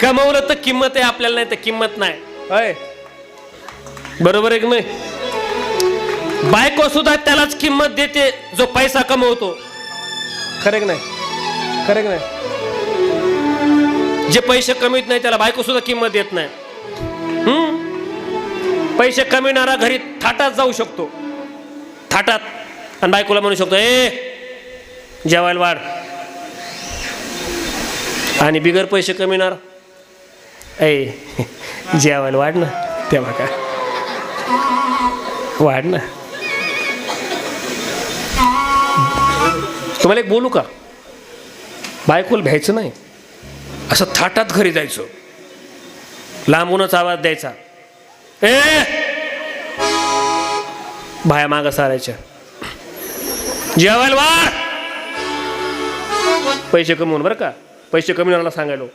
कमवलं तर किंमत आहे आपल्याला नाही तर किंमत नाही. होय. बरोबर आहे की नाही? बायको सुद्धा त्यालाच किंमत देते जो पैसा कमवतो. खरे नाही? खरे नाही? जे पैसे कमीत नाही त्याला बायको सुद्धा किंमत देत नाही. हम्म? पैसे कमिवणारा घरी थाटात जाऊ शकतो. थाटात. आणि बायकोला म्हणू शकतो ए जेवायला वाढ. आणि बिगर पैसे कमिणार ऐ जेवायला वाढ ना तेव्हा का वाढ ना. तुम्हाला एक बोलू का? बायकोल भ्यायचं नाही. असं थाटात घरी जायचं. लांबूनच आवाज द्यायचा. ए! बाया मागं सारायच्या जेवायला वाढ! पैसे कमवून बरं का? पैसे कमी सांगायलो.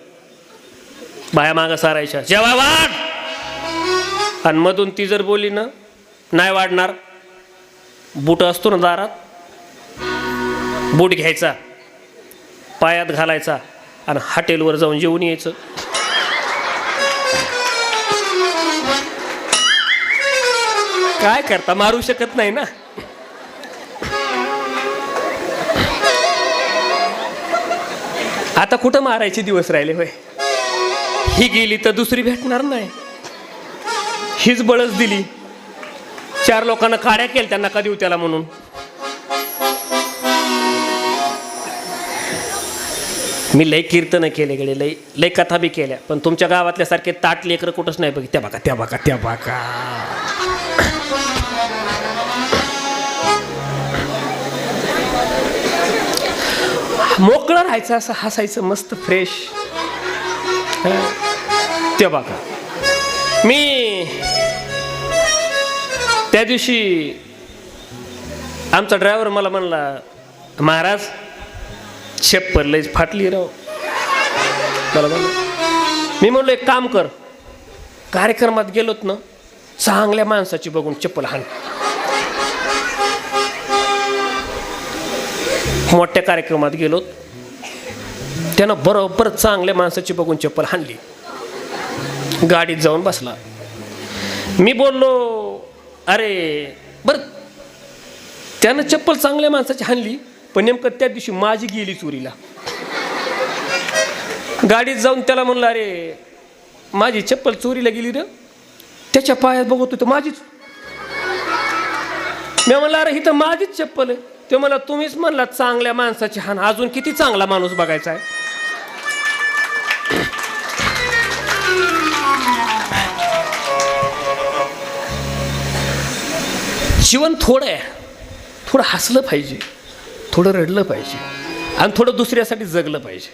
बाया मागं सारायच्या. जेव्हा वाढ! आणि मधून ती जर बोली ना नाही वाढणार. बूट असतो ना दारात बूट घ्यायचा पायात घालायचा आणि हॉटेलवर जाऊन जेवून यायचं. काय करता मारू शकत नाही ना. आता कुठं मारायचे दिवस राहिले होय? ही गेली तर दुसरी भेटणार नाही. हीच बळच दिली. चार लोकांना काड्या केल्या त्यांना का देऊ त्याला म्हणून. मी लय कीर्तन केले गेले लय लय कथा बी केल्या. पण तुमच्या गावातल्या सारखे ताट लेकर कुठंच नाही बघ त्या बघा त्या बघा त्या बघा. मोकळं राहायचं असं हसायचं मस्त फ्रेश ते बघा. मी त्या दिवशी आमचा ड्रायव्हर मला म्हणला महाराज शेप्पर लईच फाटली राव. मला म्हणलं मी म्हणलो एक काम कर कार्यक्रमात गेलोत ना चांगल्या माणसाची बघून चप्पल हाण. मोठ्या कार्यक्रमात गेलोत. त्यानं बरोबर चांगल्या माणसाची बघून चप्पल हाणली. गाडीत जाऊन बसला. मी बोललो अरे बरं. त्यानं चप्पल चांगल्या माणसाची हाणली पण नेमकं त्या दिवशी माझी गेली चोरीला. गाडीत जाऊन त्याला म्हणलं अरे माझी चप्पल चोरीला गेली रे. त्याच्या पायात बघत होतं माझीच. मी म्हणलं अरे ही तर माझीच चप्पल आहे. ते मला तुम्हीच म्हणला चांगल्या माणसाची हान. अजून किती चांगला माणूस बघायचा आहे? जीवन थोडं आहे. थोडं हसलं पाहिजे. थोडं रडलं पाहिजे. आणि थोडं दुसऱ्यासाठी जगलं पाहिजे.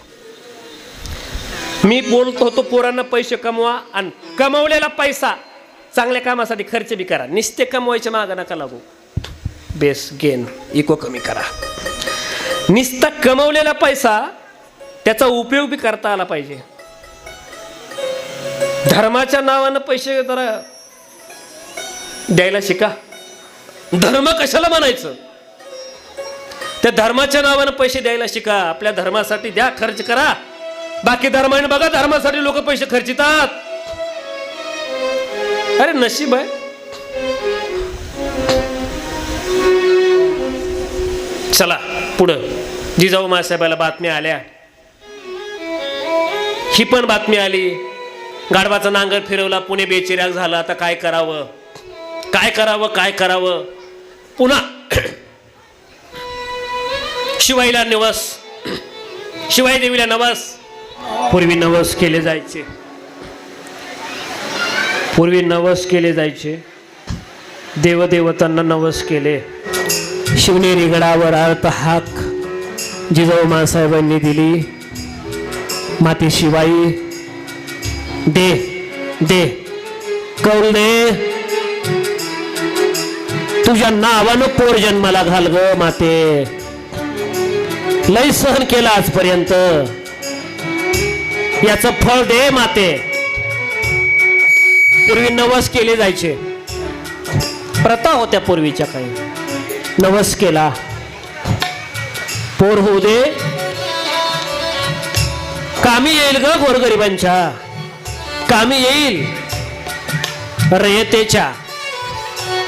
मी बोलतो होतो पोरांना पैसे कमवा आणि कमवलेला पैसा चांगल्या कामासाठी खर्च बी करा. निस्ते कमवायच्या मागं नका लागू. बेस गेन इको कमी करा. निस्ता कमवलेला पैसा त्याचा उपयोग बी करता आला पाहिजे. धर्माच्या नावानं पैसे जरा द्यायला शिका. धर्म कशाला म्हणायचं? त्या धर्माच्या नावानं पैसे द्यायला शिका. आपल्या धर्मासाठी द्या खर्च करा. बाकी धर्माने बघा धर्मासाठी लोक पैसे खर्चितात. अरे नशीब आहे. चला पुढं. जिजाऊ मासाहेबाला बातम्या आल्या. ही पण बातमी आली. गाडवाचा नांगर फिरवला पुणे बेचिराग झाला. आता काय करावं? काय करावं? काय करावं? पुन्हा शिवाईला नवस. शिवाई देवीला नवस. पूर्वी नवस केले जायचे. पूर्वी नवस केले जायचे. देवदेवतांना नवस केले. शिवनेरी गडावर अर्थ हाक. जिजाऊ मासाहेबांनी दिली माती शिवाई दे दे. कौल दे. तुझ्या नावानं पोर जन्माला घाल ग माते. लय सहन केलं आजपर्यंत. याचं फळ दे माते. पूर्वी नवस केले जायचे. प्रथा होत्या पूर्वीच्या काही. नवस केला. पोर होऊ दे. कामी येईल ग गोरगरिबांच्या. कामी येईल. रयतेच्या.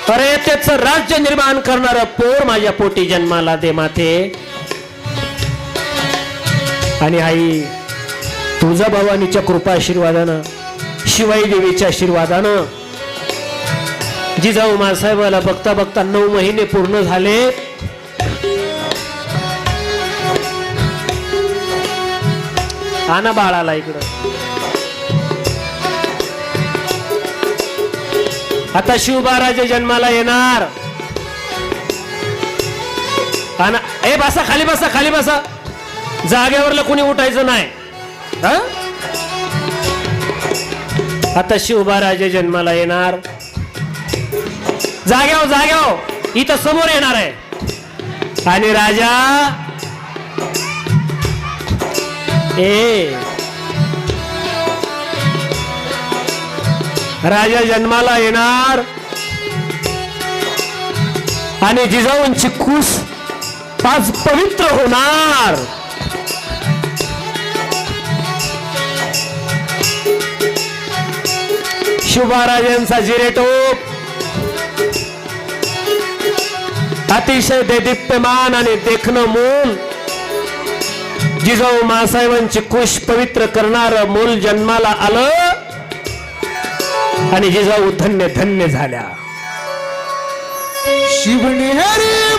रयतेचं राज्य निर्माण करणार पोर माझ्या पोटी जन्माला दे माते. आणि आई तुझा भवानीच्या कृपा आशीर्वादानं शिवाई देवीच्या आशीर्वादानं जिजाऊ मासाहेबाला बघता बघता नऊ महिने पूर्ण झाले. आना बाळाला इकडं. आता शिवबाराजे जन्माला येणार. आणा ए बसा खाली बसा खाली बसा. जागेवरला कुणी उठायचं नाही. हा? आता शिवबाराजे जन्माला येणार. जाग्याव जाग्याव इथं समोर येणार आहे. आणि राजा ए. राजा जन्माला येणार. आणि जिजाऊंची कुस पाच पवित्र होणार. शिवराजांचा जिरेटोप. अतिशय देदीप्यमान आणि देखणं मूल. जिजाऊ मासाहेबांची कुश पवित्र करणार मूल जन्माला आलं. आणि जिजाऊ धन्य धन्य झाल्या. शिवणी हरी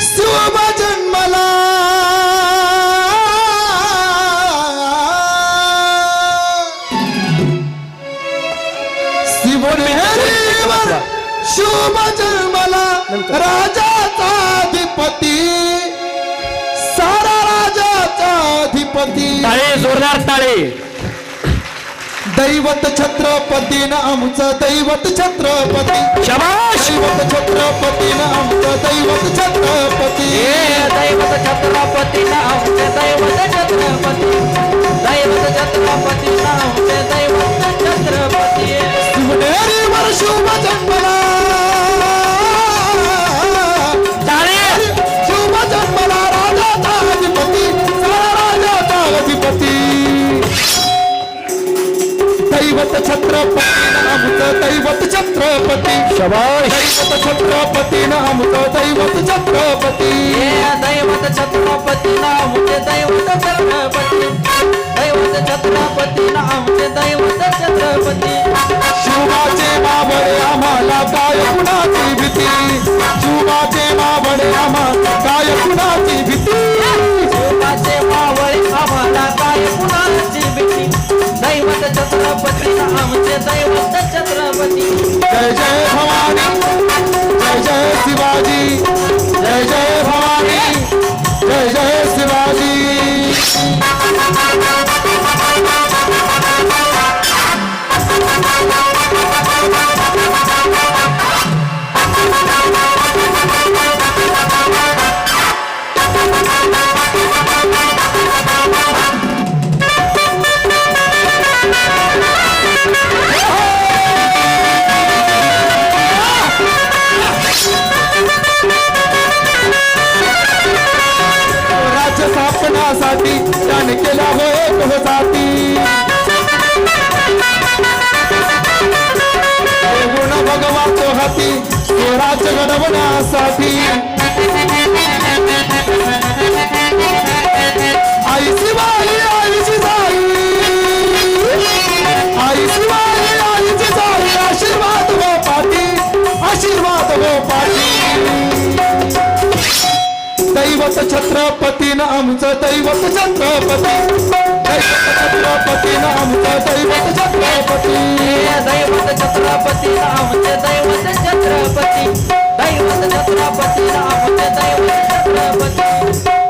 शिवबा शिवबा जन्मला राजाचा अधिपती. सारा राजाचा अधिपती. जोरदार टाळे दैवत छत्रपती ना आमचं दैवत छत्रपती. शबाश दैवत छत्रपती ना आमचं दैवत छत्रपती. दैवत छत्रपती आमचे दैवत छत्रपती. दैवत छत्रपती आमचे दैवत छत्रपती आमचं दैवत छत्रपती शबाश दैवत छत्रपती. दैवत छत्रपती दैवत छत्रपती आमचे दैवत छत्रपती. दैवत छत्रपती आमचे दैवत छत्रपती. शिवाचे मावळे आम्हाला काय कुणाची भीती. शिवाचे मावळे आम्हाला आमचे दैवत छत्रपती. जय जय भवानी जय जय शिवाजी. हाती स्वराज्य घडवण्यासाठी. आई बाई आईची जाई आई बाई आईची जाई आशीर्वाद गो पाटी आशीर्वाद गो पाटी. दैवत हो आमचं दैवत छत्रपती. छत्रपती आमचे दैवत छत्रपती. दैवत छत्रपती आमचे दैवत छत्रपती. दैवत छत्रपती आमचे दैवत छत्रपती.